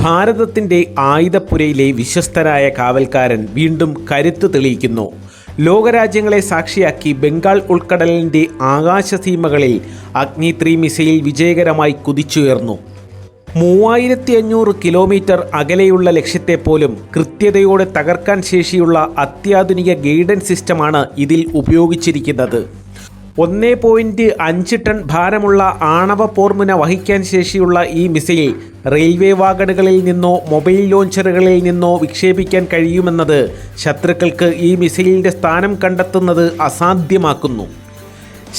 ഭാരതത്തിന്റെ ആയുധപ്പുരയിലെ വിശ്വസ്തരായ കാവൽക്കാരൻ വീണ്ടും കരുത്ത് തെളിയിക്കുന്നു. ലോകരാജ്യങ്ങളെ സാക്ഷിയാക്കി ബംഗാൾ ഉൾക്കടലിന്റെ ആകാശസീമകളിൽ അഗ്നി ത്രീ മിസൈൽ വിജയകരമായി കുതിച്ചുയർന്നു. മൂവായിരത്തി അഞ്ഞൂറ് കിലോമീറ്റർ അകലെയുള്ള ലക്ഷ്യത്തെ പോലും കൃത്യതയോടെ തകർക്കാൻ ശേഷിയുള്ള അത്യാധുനിക ഗൈഡൻസ് സിസ്റ്റമാണ് ഇതിൽ ഉപയോഗിച്ചിരിക്കുന്നത്. ഒന്നേ പോയിന്റ് അഞ്ച് ടൺ ഭാരമുള്ള ആണവ പോർമുന വഹിക്കാൻ ശേഷിയുള്ള ഈ മിസൈൽ റെയിൽവേ വാഗണുകളിൽ നിന്നോ മൊബൈൽ ലോഞ്ചറുകളിൽ നിന്നോ വിക്ഷേപിക്കാൻ കഴിയുമെന്നത് ശത്രുക്കൾക്ക് ഈ മിസൈലിന്റെ സ്ഥാനം കണ്ടെത്തുന്നത് അസാധ്യമാക്കുന്നു.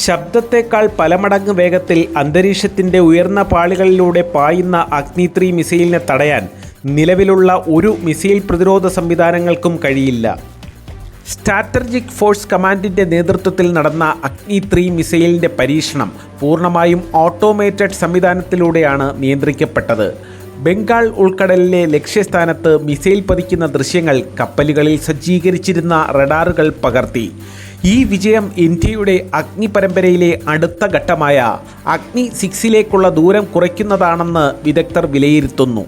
ശബ്ദത്തേക്കാൾ പലമടങ്ങ് വേഗത്തിൽ അന്തരീക്ഷത്തിന്റെ ഉയർന്ന പാളികളിലൂടെ പായുന്ന അഗ്നി ത്രീ മിസൈലിനെ തടയാൻ നിലവിലുള്ള ഒരു മിസൈൽ പ്രതിരോധ സംവിധാനങ്ങൾക്കും കഴിയില്ല. സ്ട്രാറ്റജിക് ഫോഴ്സ് കമാൻഡിന്റെ നേതൃത്വത്തിൽ നടന്ന അഗ്നി ത്രീ മിസൈലിന്റെ പരീക്ഷണം പൂർണമായും ഓട്ടോമേറ്റഡ് സംവിധാനത്തിലൂടെയാണ് നിയന്ത്രിക്കപ്പെട്ടത്. ബംഗാൾ ഉൾക്കടലിലെ ലക്ഷ്യസ്ഥാനത്ത് മിസൈൽ പതിക്കുന്ന ദൃശ്യങ്ങൾ കപ്പലുകളിൽ സജ്ജീകരിച്ചിരുന്ന റഡാറുകൾ പകർത്തി. ഈ വിജയം ഇന്ത്യയുടെ അഗ്നി പരമ്പരയിലെ അടുത്ത ഘട്ടമായ അഗ്നി സിക്സിലേക്കുള്ള ദൂരം കുറയ്ക്കുന്നതാണെന്ന് വിദഗ്ധർ വിലയിരുത്തുന്നു.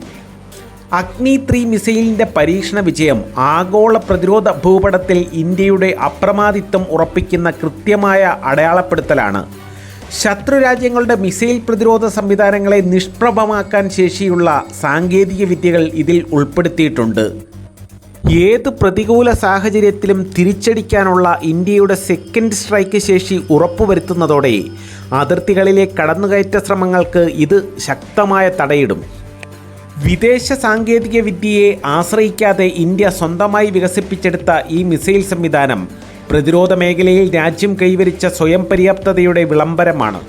അഗ്നി ത്രീ മിസൈലിന്റെ പരീക്ഷണ വിജയം ആഗോള പ്രതിരോധ ഭൂപടത്തിൽ ഇന്ത്യയുടെ അപ്രമാദിത്വം ഉറപ്പിക്കുന്ന കൃത്യമായ അടയാളപ്പെടുത്തലാണ്. ശത്രുരാജ്യങ്ങളുടെ മിസൈൽ പ്രതിരോധ സംവിധാനങ്ങളെ നിഷ്പ്രഭമാക്കാൻ ശേഷിയുള്ള സാങ്കേതിക വിദ്യകൾ ഇതിൽ ഉൾപ്പെടുത്തിയിട്ടുണ്ട്. ഏത് പ്രതികൂല സാഹചര്യത്തിലും തിരിച്ചടിക്കാനുള്ള ഇന്ത്യയുടെ സെക്കൻഡ് സ്ട്രൈക്ക് ശേഷി ഉറപ്പുവരുത്തുന്നതോടെ അതിർത്തികളിലെ കടന്നുകയറ്റ ശ്രമങ്ങൾക്ക് ഇത് ശക്തമായ തടയിടും. വിദേശ സാങ്കേതിക വിദ്യയെ ആശ്രയിക്കാതെ ഇന്ത്യ സ്വന്തമായി വികസിപ്പിച്ചെടുത്ത ഈ മിസൈൽ സംവിധാനം പ്രതിരോധ മേഖലയിൽ രാജ്യം കൈവരിച്ച സ്വയം പര്യാപ്തതയുടെ വിളംബരമാണ്.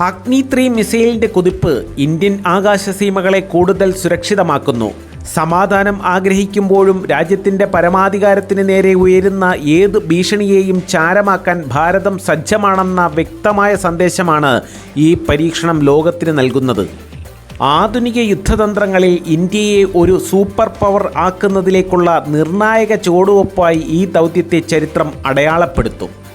അഗ്നി ത്രീ മിസൈലിന്റെ കുതിപ്പ് ഇന്ത്യൻ ആകാശസീമകളെ കൂടുതൽ സുരക്ഷിതമാക്കുന്നു. സമാധാനം ആഗ്രഹിക്കുമ്പോഴും രാജ്യത്തിന്റെ പരമാധികാരത്തിന് നേരെ ഉയരുന്ന ഏത് ഭീഷണിയെയും ചാരമാക്കാൻ ഭാരതം സജ്ജമാണെന്ന വ്യക്തമായ സന്ദേശമാണ് ഈ പരീക്ഷണം ലോകത്തിന് നൽകുന്നത്. ആധുനിക യുദ്ധതന്ത്രങ്ങളിൽ ഇന്ത്യയെ ഒരു സൂപ്പർ പവർ ആക്കുന്നതിലേക്കുള്ള നിർണായക ചുവടുവയ്പായി ഈ ദൗത്യത്തെ ചരിത്രം അടയാളപ്പെടുത്തും.